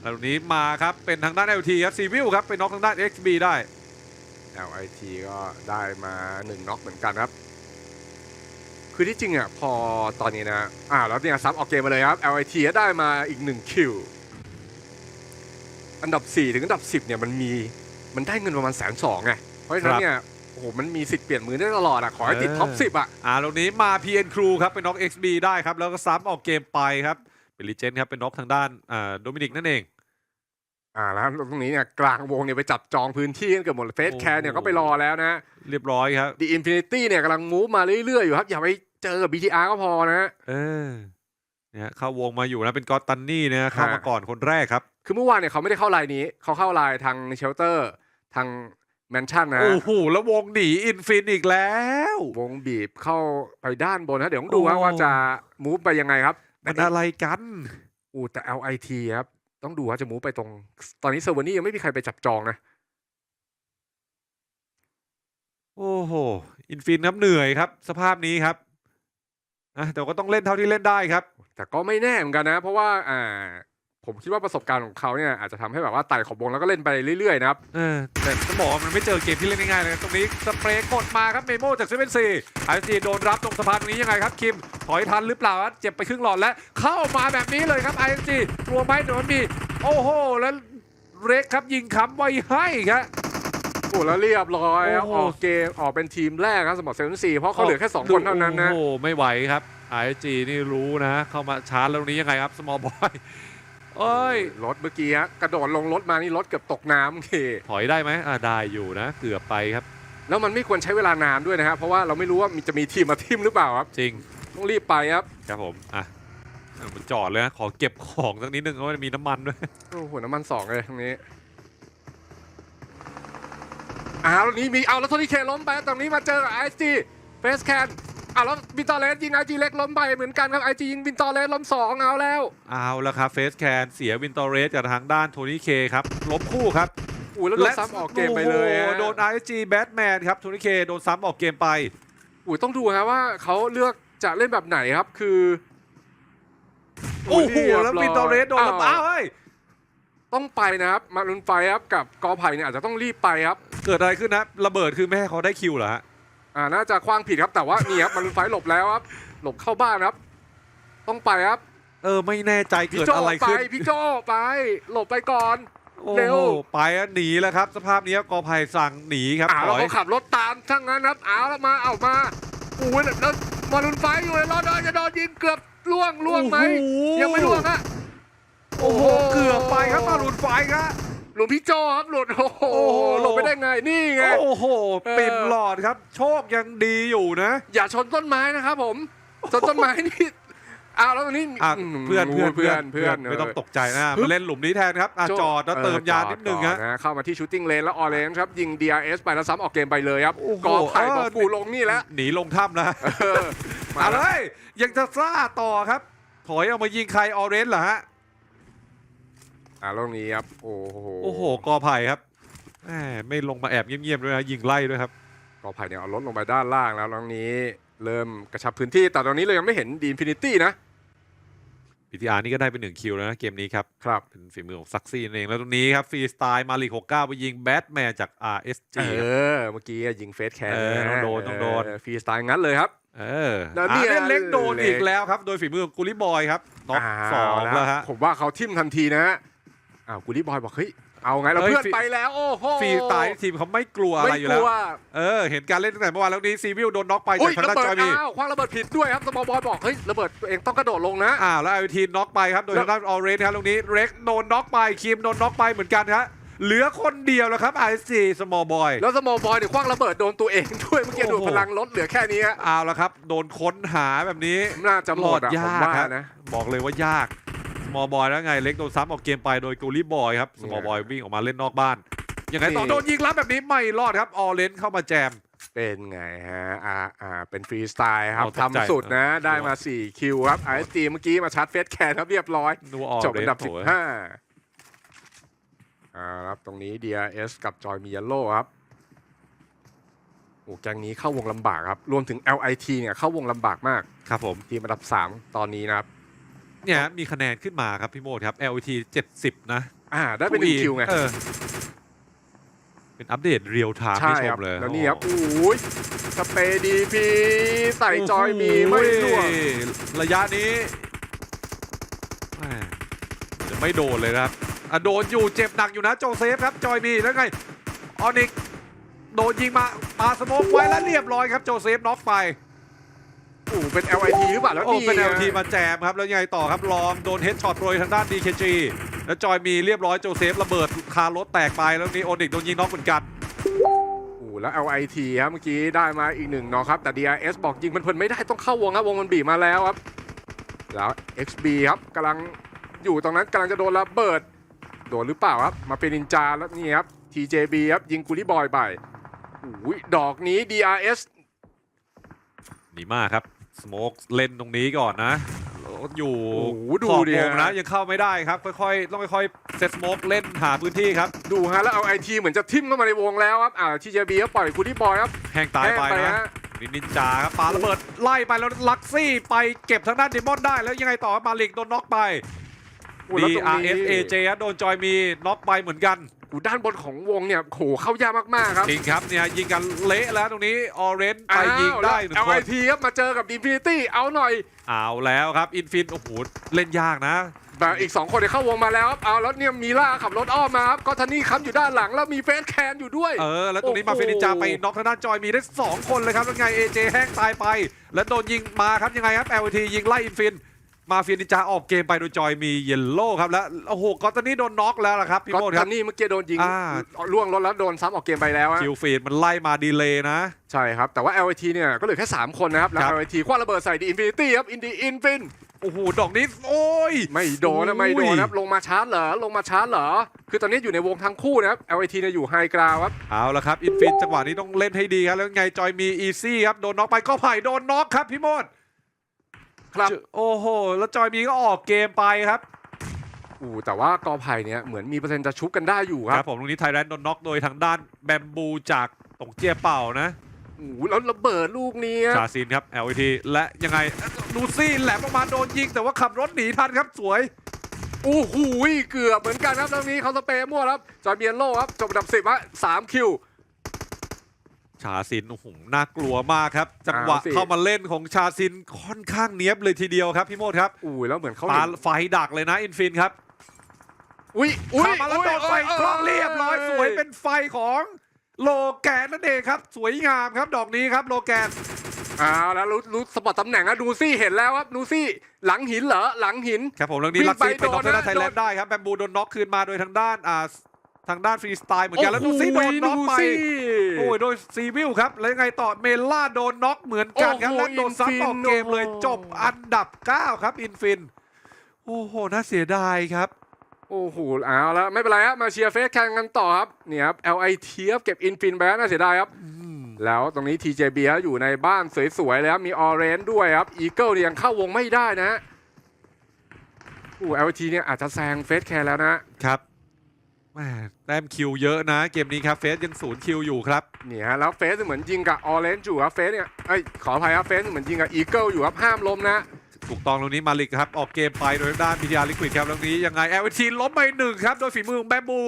แล้วตรงนี้มาครับ เป็นทางด้าน LT ครับซีวิลครับเป็นน็อกทางด้าน XB ได้ LIT ก็ได้มาหนึ่งน็อกเหมือนกันครับ คือที่จริงอะพอตอนนี้นะอ่าแล้วเนี่ยซับออกเกมมาเลยครับ LIT ก็ได้มาอีกหนึ่งคิวอันดับ 4 ถึงอันดับ 10เนี่ยมันมีมันได้เงินประมาณแสนสองไงเพราะฉะนั้นเนี่ยโอ้โหมันมีสิทธิ์เปลี่ยนมือได้ตลอดอะขอให้ติดเออท็อป10อะอ่าตรงนี้มา PN Crew ครับเป็นน็อก XB ได้ครับแล้วก็ซ้ำออกเกมไปครับ เป็นลีเจนครับเป็นน็อกทางด้านอ่าโดมินิกนั่นเอง อ่าแล้วตรงนี้เนี่ยกลางวงเนี่ยไปจับจองพื้นที่กันเกือบหมดเฟสแคร์เนี่ยโอ้ก็ไปรอแล้วนะ เรียบร้อยครับ The Infinity เนี่ยกำลังมูฟมาเรื่อยๆอยู่ครับ อย่าไปเจอกับ BTR ก็พอนะเออเนี่ยเข้าวงมาอยู่นะเป็นกอตตันนี่นะเข้ามาก่อนคนแรกครับ คือเมื่อวานเนี่ยเขาไม่ได้เข้าไลน์นี้ เขาเข้าไลน์ทางเชลเตอร์ ทางแมนชั่นนะโอ้โหแล้ววงหนีอินฟินอีกแล้ว วงบีบเข้าไปด้านบนนะ เดี๋ยวต้องดูว่าโอ้ว่าจะมูฟไปยังไงครับ มันอะไรกันอูแต่ LIT ครับ ต้องดูว่าจะมูฟไปตรง ตอนนี้เซอร์เวอร์นี่ยังไม่มีใครไปจับจองนะ โอ้โห อินฟินครับเหนื่อยครับ สภาพนี้ครับอะแต่ก็ต้องเล่นเท่าที่เล่นได้ครับ แต่ก็ไม่แน่เหมือนกันนะ เพราะว่า อ่า ผมคิดว่าประสบการณ์ของเขาเนี่ยอาจจะทำให้แบบว่าไต่ขอบวงแล้วก็เล่นไปเรื่อยๆนะครับ เออแต่ต้องบอกว่ามันไม่เจอเกมที่เล่นง่ายๆเลยนะตรงนี้สเปรย์กดมาครับเมโมจากเซเว่นซีไอซีโดนรับตรงสะพานตรงนี้ยังไงครับคิม ถอยทันหรือเปล่าครับเจ็บไปครึ่งหลอดแล้ว เข้ามาแบบนี้เลยครับไอซีกลัวไหมโดนมีโอ้โห แล้วเร็กครับยิงค้ำไว้ให้ครับ โอ้แล้วเรียบร้อยครับโอ้โห ออกเกมออกเป็นทีมแรกครับสำหรับเซเว่นซีเพราะเขาเหลือแค่2คนเท่านั้นนะ โอ้โหไม่ไหวครับไอจีนี่รู้นะ เข้ามาชาร์จแล้วตรงนี้ยังไงครับสมอลบอย เอ้ยรถเมื่อกี้ฮะกระโดดลงรถมานี่รถเกือบตกน้ำเคถอยได้ไหมอ่าได้อยู่นะ เกือบไปครับ แล้วมันไม่ควรใช้เวลานานด้วยนะครับเพราะว่าเราไม่รู้ว่ามีจะมีทีมมาทิมหรือเปล่าครับจริงต้องรีบไปครับครับผมอะเอามาจอดเลยนะขอเก็บของสักนิดนึงเพราะว่ามีน้ำมันด้วยโอ้โหน้ำมันสองเลยตรงนี้อ้าวแล้วนี้มีเอาแล้วโทนี่เคล้มไปตรงนี้มาเจอไอจีเฟสแคน อ้าวแล้วบินตอเลสยิงไอจีเล็กล้มไปเหมือนกันครับไอจียิงบินตอเลสล้มสองเอาแล้ว เอาละครับเฟสแคนเสียวินตอร์เรสจากทางด้านโทนี่เคครับล้มคู่ครับอุ้ยแล้วโดนซ้ำออกเกมไปเลยโอ้ฮะโหโดน RSG แบทแมนครับโทนี่เคโดนซ้ำออกเกมไป อุ้ยต้องดูครับว่าเขาเลือกจะเล่นแบบไหนครับคือโอ้โหเรียบแล้วร้ยวินตอร์เรสโดนอ้าลำอ้าววเฮ้ยต้องไปนะครับมาลุนไฟครับกับกอไผ่เนี่ยอาจจะต้องรีบไปครับ เกิดอะไรขึ้นนะระเบิดคือไม่ให้เขาได้คิวเหรอฮะ อ่าน่าจะคว้างผิดครับแต่ว่านี่ครับมาลุนไฟหลบแล้วครับ หลบเข้าบ้านครับ ต้องไปครับเออไม่แน่ใจพี่เกิดโจอะไรไปขึ้นพี่โจไป หลบไปก่อน โอ้เร็ว โหไปอะหนีแล้วครับ สภาพนี้กอไผ่สั่งหนีครับอ่าถเราอยก็ขับรถตามทั้งนั้นครับเอาแล้วมาเอามาอู้ยแล้วมาลุนไฟอยู่เลยรอดจะโดนยิงเกือบล่วงล่วงไหมโอ้โหยังไม่ล่วงอะโอ้โห เกือบไปครับมาลุนไฟครับ หลวงพี่โจครับหลุดโอ้โหโอ้โห หลบไปได้ไงนี่ไง โอ้โหเออ ปิดหลอดครับ โชคยังดีอยู่นะ อย่าชนต้นไม้นะครับผมชนต้นไม้นี่อ้าวแล้วตรงนี้อะมเพื่อนเพื่อนเพื่อนเพื่อนไม่ต้องตกใจนะมาเล่นหลุมนี้แทนครับอะโจอดแล้วเติมยานิดนึงเออฮะจอดเข้ามาที่ชูตติ้งเลนแล้วออเรนจ์ครับยิง DRS ไปแล้วซ้ำออกเกมไปเลยครับโอ้โหกอไผ่เออ บอกปูลงนี่แล้วหนีลงถ้ำแล้วเออมาอะแล้ไรวยังจะซ่าต่อครับ ถอยเอามายิงใครออเรนจ์เหรอฮะ อ่าแล้วตรงนี้ครับ โอ้โห โอ้โหกอไผ่ครับแหมไม่ลงมาแอบเงียบๆด้วยนะยิงไล่ด้วยครับกอไผ่เนี่ยเอารถลงไปด้านล่างแล้วตรงนี้ เริ่มกระชับพื้นที่ แต่ตอนนี้เรายังไม่เห็นดีนฟินิตี้นะ PTR นี่ก็ได้เป็นหนึ่งคิวแล้วนะเกมนี้ครับ ครับ เป็นฝีมือของซักซี่นั่นเอง แล้วตรงนี้ครับฟรีสไตล์มาลีก69ไปยิงแบทแมนจาก RSG เอครับอเมื่อกี้ยิงเฟสแคนเออต้องโดนต้องโดนฟรีสไตล์งั้นเลยครับ เออแล้วอ่าเนี่ยเล่นเล็กโดนเล็กอีกแล้วครับ โดยฝีมือของกุลิบอยครับน็อกสองเาแล้วฮะผมว่าเขาทิมทันทีนะ อ้าวกูดี้บอยบอกเฮ้ยเอาไงเราเฮ้ยเพื่อนฟรีไปแล้วโอ้โหฟรีสไตล์ทีมเขาไม่กลัวอะไรไม่อยู่กแล้ว ลัวเออ เห็นการเล่นตั้งแต่เมื่อวานแล้วนี้ซีวิลโดนน็อกไปอุ้จากยทางระด้านเบิจดอยมีอ้าวคว้างระเบิดผิดด้วยครับสมอลบอยบอกเฮ้ยระเบิดตัวเองต้องกระโดดลงนะ อ้าวแล้วไอทีน็อกไปครับ โดยแล้ว ทางด้านออเรนครับตรงนี้เร็กโดนน็อกไปคิมโดนน็อกไปเหมือนกันครับเหลือคนเดียวแล้วครับไอซีสมอลบอย แล้วสมอลบอยเนี่ยคว้างระเบิดโดนตัวเองด้วยเมื่อกี้โอ้ดูโห พลังลดเหลือแค่นี้ฮะเอาละครับ โดนค้นหาแบบนี้น่าจะหมดอะรอดผมยากว่าครับนะ บอกเลยว่ายากส มอลบอยแล้วไงเล็กโดนซ้ำออกเกมไปโดยกูรี่บอยครับสมอลบอยวิ่งออกมาเล่นนอกบ้านยังไงต่อนี่โดนยิงลับแบบนี้ไม่รอดครับออเรนเข้ามาแจมเป็นไงฮะ อ่า อ่า เป็นฟรีสไตล์ครับเอาตกใจทำสุดนะเออได้มา 4 คิวครับไอจีเมื่อกี้มาชาร์จเฟสแคนครับเรียบร้อยนัวออจบเรอันนดับโถ่15อ่าครับตรงนี้ DRS กับจอยมียโลครับ โอ้แกงนี้เข้าวงลำบากครับ รวมถึง LIT เนี่ยเข้าวงลำบากมาก ครับผม ทีมอันดับ 3 ตอนนี้นะครับ เนี่ยมีคะแนนขึ้นมาครับพี่โมดครับ LT 70 นะอ่าได้เป็นหนึ่งคิวไงเออเป็นอัปเดตเรียลไทม์ใช่ให้ชครับมเลยแล้วนี่ครับโอ้ยสเปรย์ดีพีใส่จอยมีไม่ร่วง โอ้โหระยะนี้แหม่จะไม่โดนเลยนะครับอะโดนอยู่เจ็บหนักอยู่นะโจเซฟครับ จอยมีแล้วไงออนิกโดนยิงมาปาสโมกไว้แล้วเรียบร้อยครับโจเซฟน็อกไป โอ้โหเป็น LIT หรือเปล่าแล้วโอ้นี่เป็นไง LT มาแจมครับ แล้วยังไงต่อครับลองโดนเฮดช็อตโปรยทางด้าน DKG แล้วจอยมีเรียบร้อยโจเซฟระเบิดคารถแตกไปแล้วนี่โอนิกโดนยิงน็อกเหมือนกันโอ้โหแล้ว LIT ครับเมื่อกี้ได้มาอีกหนึ่งเนาะครับแต่ DRS บอกยิงมันเพลินไม่ได้ต้องเข้าวงครับวงมันบีบมาแล้วครับ แล้ว XB ครับกำลังอยู่ตรงนั้นกำลังจะโดนระเบิด โดนหรือเปล่าครับ มาเป็นนินจาแล้วนี่ครับ TJB ครับยิงกุลิบอยไปโอ้ยดอกนี้ DRS ดีมากครับ สโมกเล่นตรงนี้ก่อนนะแล้วอยู่โอ้โหดูขอบดิวงฮะนะยังเข้าไม่ได้ครับค่อยๆต้องค่อยๆเซตสโมกเล่นหาพื้นที่ครับดูฮะแล้วเอา IT เหมือนจะทิ่มเข้ามาในวงแล้วครับอ่า TJB ก็ปล่อยกุลิบอยครับแห้งตายไปแห้งนะฮะนี่นินจาครับปาระเบิดไล่ไปแล้วลักซี่ไปเก็บทางด้านเดมอนได้แล้วยังไงต่อครับมาลิกโดนน็อกไปโอ้แล้วตรงนี้ DRSAJ ฮะโดนจอยมีน็อกไปเหมือนกัน กูด้านบนของวงเนี่ยโหเข้ายากมากๆครับจริงครับเนี่ยยิงกันเละแล้วตรงนี้ออเรนไปยิงได้หนึ่งเอาคไอนทีครับมาเจอกับอินฟินิตี้เอาหน่อยเอาแล้วครับอินฟินโอ้โหเล่นยากนะแบบอีก 2 คนเนี่ยเข้าวงมาแล้วครับเอาแล้วเนี่ยมีล่าขับรถอ้อมมาครับก็ทันนี่ค้ำอยู่ด้านหลังแล้วมีเฟสแคนอยู่ด้วย เออ แล้วตรงนี้โอ้มาโหเฟนินจาไปน็อกทางด้านจอยมีได้ 2 คนเลยครับแล้วไงเอเจแห้งตายไป แล้วโดนยิงมาครับยังไงครับ LT ยิงไล่อินฟิน มาเฟียนินจาออกเกมไปโดยจอยมีเยลโล่ครับแล้วโอ้โหก็ตอนนี้โดนน็อกแล้วล่ะครับพี่ก็โมดคทัรับ นนี่เมื่อกี้โดนยิงอ่า ล่วงรถแล้วโดนซ้ำออกเกมไปแล้วอะคิวฟีดมันไล่มาดีเลย์นะ ใช่ครับ แต่ว่า LIT เนี่ยก็เหลือแค่ 3 คนนะครับ แล้ว ครับ LIT คว้าระเบิดใส่ดีอินฟินิตี้ครับอินดีอินฟินโอ้โหดอกนี้โอ้ย ไม่โดนนะไม่โดนอุ้ยนะครับลงมาชาร์จเหรอลงมาชาร์จเหรอ คือตอนนี้อยู่ในวงทั้งคู่นะครับ LIT เนี่ยอยู่ไฮกราวครับ เอาละครับ อินฟินจังหวะนี้ต้องเล่นให้ดีครับ แล้วไงจอยมีอีซี่ครับ โดนน็อกไปก็ไผ่โดนน็อกครับพี่โมด ครับโอ้โห แล้วจอยมีก็ออกเกมไปครับอู้แต่ว่ากอไผ่เนี่ยเหมือนมีเปอร์เซ็นต์จะชุบกันได้อยู่คครัรับบผมตรงนี้ไทยแลนด์โดนน็อกโดยทางด้านแบมบูจากตงเจียเป่านะ อู้แล้วระเบิดลูกนี้ชาซินครับ LT และยังไงดูซี่แหลมออกมาโดนยิง แต่ว่าขับรถหนีทันครับสวย โอ้โหเกือบเหมือนกันครับตรงนี้เขาสเปรย์มั่วครับ จอยเบียนโลครับ จบอันดับสิบฮะสามคิว ชาซินโอ้โหน่ากลัวมากครับ จังหวะเอาสิ เข้ามาเล่นของชาซินค่อนข้างเนี้ยบเลยทีเดียวครับพี่โมดครับอู้แล้วเหมือนเขาปาเห็นไฟดักเลยนะอินฟินครับอุ้ยอุ้ยเข้ามาแล้วโดนไฟคล้องเรียบร้อยสวยเป็นไฟของโลแกนนั่นเองครับ สวยงามครับดอกนี้ครับโลแกน อ้าวแล้วรู้รู้สปอตตำแหน่งอะดูซี่เห็นแล้วครับดูซี่หลังหินเหรอหลังหิน ครับผมเรื่องนี้วิ่งลักซี่ไปไปน็อกโดนทางด้านนะไทยแลนโดด์นได้ครับแบมบูโดนน็อกคืนมาโดยทางด้านอ่า ทางด้านฟรีสไตล์เหมือนกันแล้วดูซี่โดนน็อกไปซี่โอ้ยโดยซีวิลครับ แล้วยังไงต่อเมล่าโดนน็อกเหมือนกันครับโอ้โหและโดนซับอินฟินออกเกมเลยโอ้โหจบอันดับ 9 ครับอินฟิน โอ้โห น่าเสียดายครับโอ้โหเอาแล้วไม่เป็นไรครับมาเชียร์เฟสแข่งกันต่อครับเนี่ยครับ LIT ครับเก็บอินฟินไปแล้วน่าเสียดายครับแล้วตรงนี้ TJB ครับอยู่ในบ้านสวยๆเลยครับ มีออเรนด้วยครับอีเกิลยังเข้าวงไม่ได้นะฮะโอ้ LIT เนี่ยอาจจะแซงเฟสแคร์แล้วนะครับแห ม่แต้มคิวเยอะนะ เกมนี้ครับเฟสยังศูนย์คิวอยู่ครับเนี่ยฮะแล้วเฟสเหมือนยิงกับออเรนจ์อยู่ครับเฟสเนี่ยเอ้ยขออภัยครับเฟสเหมือนยิงกับอีเกิลอยู่ครับห้ามล้มนะถูกต้องตรงนี้มาลิกครับ ออกเกมไปโดยทางด้านพิทยาลิควิดครับตรงนี้ยังไงเอลทีล้มไปหนึ่งครับ โดยฝีมือของแบมบู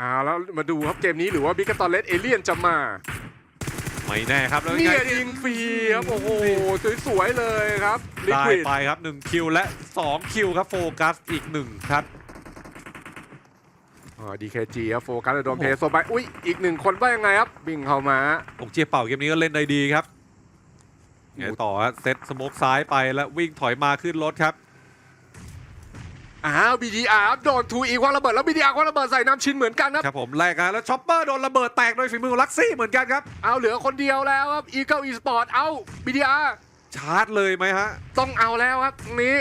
อ่าแล้วมาดูครับเกมนี้หรือว่าบิกตอเลสเอเลียนจะมาไม่แน่ครับแล้วยังเนี่ไงยยิงฟรีครับโอ้โหสวยๆเลยครับลิได้ควิดไปครับ1คิวและ 2 คิวครับโฟกัสอีก1ครับ อ๋อ DKG ครับโฟกัสโดนเพย์โซไปอุ้ยอีกหนึ่งคนว่ายังไงครับบิงเข้ามาองเจียเป่าเกมนี้ก็เล่นได้ดีครับไงต่อฮะเซตสโมกซ้ายไปแล้ววิ่งถอยมาขึ้นรถครับอ้าว BDR ครับโดนทูอีกวางระเบิดแล้ว BDR วางระเบิดใส่น้ำชินเหมือนกันครับครับผมแรกนะแล้วช็อปเปอร์โดนระเบิดแตกโดยฝีมือของลักซี่เหมือนกันครับเอาเหลือคนเดียวแล้วครับ Eagle Esport เอา BDR ชาร์จเลยไหมฮะต้องเอาแล้วครับตรงนี้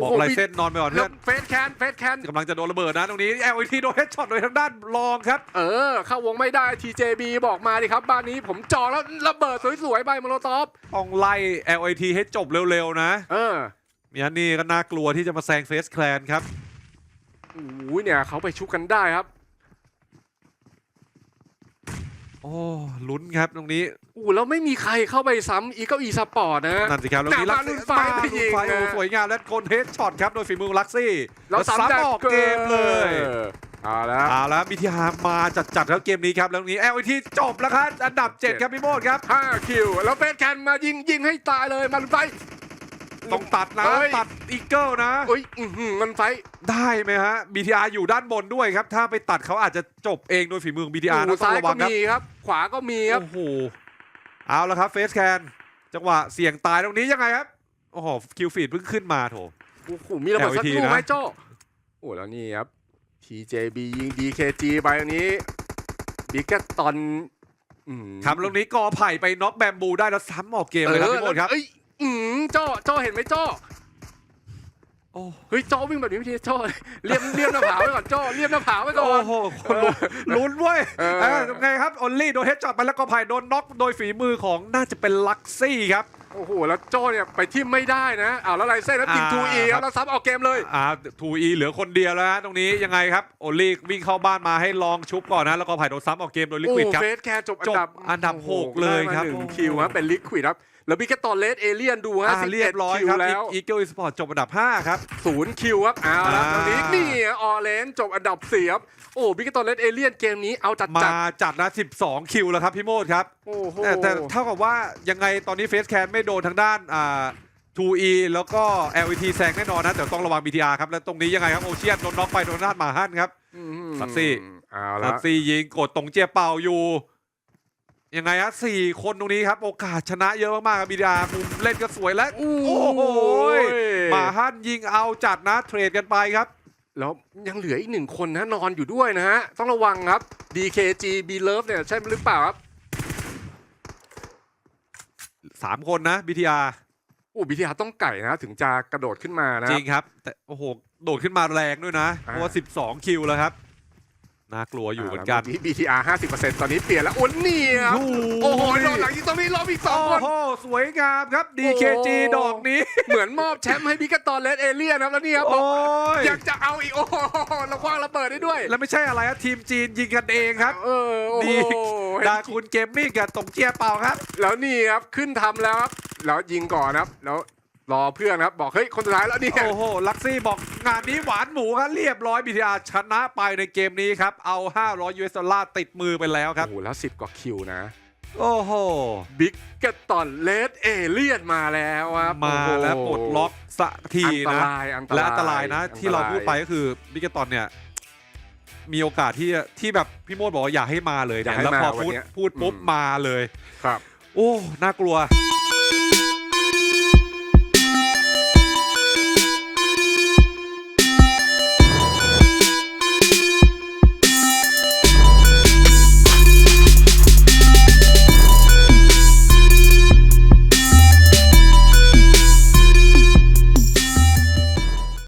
บอกโอ้โหลายเส้นนอนไปก่อนแล้เพื่วอนเฟสแคนเฟสแคนกำลังจะโดนระเบิดนะตรงนี้ LIT โดนเฮดช็อตโดยทางด้านรองครับ เออ เข้าวงไม่ได้ TJB บอกมาดิครับบ้านนี้ผมจองแล้วระเบิดสวยๆไปโมโลตอฟต้องไล่ LIT ให้จบเร็วๆนะ เออมีอันนี้ก็น่ากลัวที่จะมาแซงเฟสแคลนครับโอ้ยเนี่ยเขาไปชุบกันได้ครับ โอ้ลุ้นครับตรงนี้อู้แล้วไม่มีใครเข้าไปซ้ำอีเก้าอีสปอร์ตนะนั่นสิครับแล้วนี้หน้าลักรุ่ซี่นไฟไปยิงไฟโอ้นะสวยงามและโกนเฮดช็อตครับโดยฝีมือของลักซี่แล้วซ้ำซ้ำจากออกเกมเลยเอาแล้วเอาแล้วมีทีฮามาจัดๆแล้วเกมนี้ครับแล้วตรงนี้ LT จบแล้วครับอันดับ 7 ครับพี่โมดครับห้าคิวแล้วเฟสแคนมายิงยิงให้ตายเลยมันไฟ ต้องตัดนะเอ้ย ตัดอีเกิลนะอุ้ยอื้อหือมันไฟได้ไหมฮะ BTR อยู่ด้านบนด้วยครับ ถ้าไปตัดเขาอาจจะจบเองโดยฝีมือของ BTR โอ้นะโหต้อซ้างยระวัก็งครับ มีครับ ขวาก็มีครับ โอ้โห เอาแล้วครับเฟสแคนจังหวะเสี่ยงตายตรงนี้ยังไงครับ โอ้โห คิวฟีดเพิ่งขึ้นมาโถ โอ้โหมีระเบิดสัก LVT ลูกไหมนะ โจ้โอ้แล้วนี่ครับ TJB ยิง DKG ไปอันนี้บิ๊กแกตอนอืมครับตรงนี้กอไผ่ไปน็อกแบมบูได้แล้วซ้ำออกเกมเลยครับพี่โมดครับ เอ้ย อืมโจ้โจ้เห็นไหมโจ้โอ้เฮ้ยโจ้วิ่งแบบนี้ไม่ดีโจ้เลียมเลียมหน้าผาไว้ก่อนโจ้เลียมหน้าผาไว้ก่อนโหคนลุ้นลุ้นเว้ยเออเออไงครับออลลี่โดนเฮดช็อตไปแล้วก็ไผ่โดนน็อกโดยฝีมือของน่าจะเป็นลักซี่ครับ โอ้โหแล้วโจ้เนี่ยไปที่ไม่ได้นะอ้าวแล้วไรเส้นแล้วยิงอ่าทูอีครับ แล้วซ้ำออกเกมเลย อ่าทูอีเหลือคนเดียวแล้วฮะตรงนี้ยังไงครับโอลลี่วิ่งเข้าบ้านมาให้ลองชุบก่อนนะแล้วก็ไผ่โดนซ้ำออกเกมโดยลิโอ้ควิดครับเฟสแคร์จบอันดับจบอันดับโโหกเลยครับได้มาหนึ่งโอ้โห คิวครับเป็นลิควิดครับ แล้วบิ๊กแกตอนเลสเอเลียนดูฮะอ่า11เรียบร้อยคิวครับแล้ว อีเกิลอีสปอร์ตจบอันดับ 5 ครับ ศูนย์คิวครับเอาละอ่าตอนนี้นี่ออเรนจบอันดับสี่ครับโอ้บิ๊กแกตอนเลสเอเลียนเกมนี้เอาจัดมาจัดจัดนะ 12 คิวแล้วครับพี่โมดครับ โอ้โห แต่แต่เท่ากับว่ายังไงตอนนี้เฟสแคนไม่โดนทางด้านอ่า 2E แล้วก็ LVT แซงแน่นอนนะแต่ต้องระวัง BTR ครับ แล้วตรงนี้ยังไงครับโอเชียนโดนน็อกไปโดนด้านมาฮั่นครับ อืมลักซี่ เอาลัละกซี่ยิงกดตรงเจียเป่าอยู่ ยังไงฮะสี่คนตรงนี้ครับ โอกาสชนะเยอะมากๆครับ BTR มุมเล่นก็สวยและโอ้โอ้โหมาฮั่นยิงเอาจัดนะเทรดกันไปครับ แล้วยังเหลืออีกหนึ่งคนนะนอนอยู่ด้วยนะฮะ ต้องระวังครับ DKG B Love เนี่ยใช่หรือเปล่าครับ3คนนะ BTR โอ้บิทีอาต้องไก่นะ ถึงจะกระโดดขึ้นมานะจริงครับ แต่โอ้โห โดดขึ้นมาแรงด้วยนะ เพราะว่า 12 คิวแล้วครับ น่ากลัวอยู่เหมือนกันบีทีอาร์ห้าสิบเปอร์เซ็นต์ตอนนี้เปลี่ยนแล้วโอ้เนี่ยครับโอ้โหโดนหลังยิงตรงนี้ล้อมอีกสองโอ้คนโหสวยงามครับ DKG โอ้ดอกนี้ เหมือนมอบแชมป์ให้บิกตอนเลสเอเลียนครับแล้วนี่ครับบโอ้อกยอยากจะเอาอีก โอ้โหเราคว้างระเบิดได้ด้วย แล้วไม่ใช่อะไรครับทีมจีนยิงกันเองครับ เออโอ้ดีโหดาคุณเกมมิ่งกับตงเจียเป่าครับ แล้วนี่ครับขึ้นทำแล้วครับแล้วยิงก่อนครับแล้ว รอเพื่อนครับบอกเฮ้ยคนสุดท้ายแล้วเนี่ยโอ้โหลักซี่บอกงานนี้หวานหมูครับเรียบร้อย BTR ชนะไปในเกมนี้ครับเอา 500 US ดอลลาร์ติดมือไปแล้วครับโอ้โหแล้วสิบกว่าคิวนะ โอ้โหบิ๊กเกตตอนเลสเอเลียนมาแล้วครับมาโอ้โหแล้วปลดล็อกสักทีอันตนะรายอันตรายและอันตรายนะ ที่เราพูดไปอันตก็คือบิกเกตอนเนี่ยมีโอกาสที่ที่แบบพี่โมดบอกว่าอย่าให้มาเลยอย่าเนี่ยให้แล้วพอมาวันพูดเนี้ยพูดปุ๊บอืมมาเลยครับ โอ้ น่ากลัว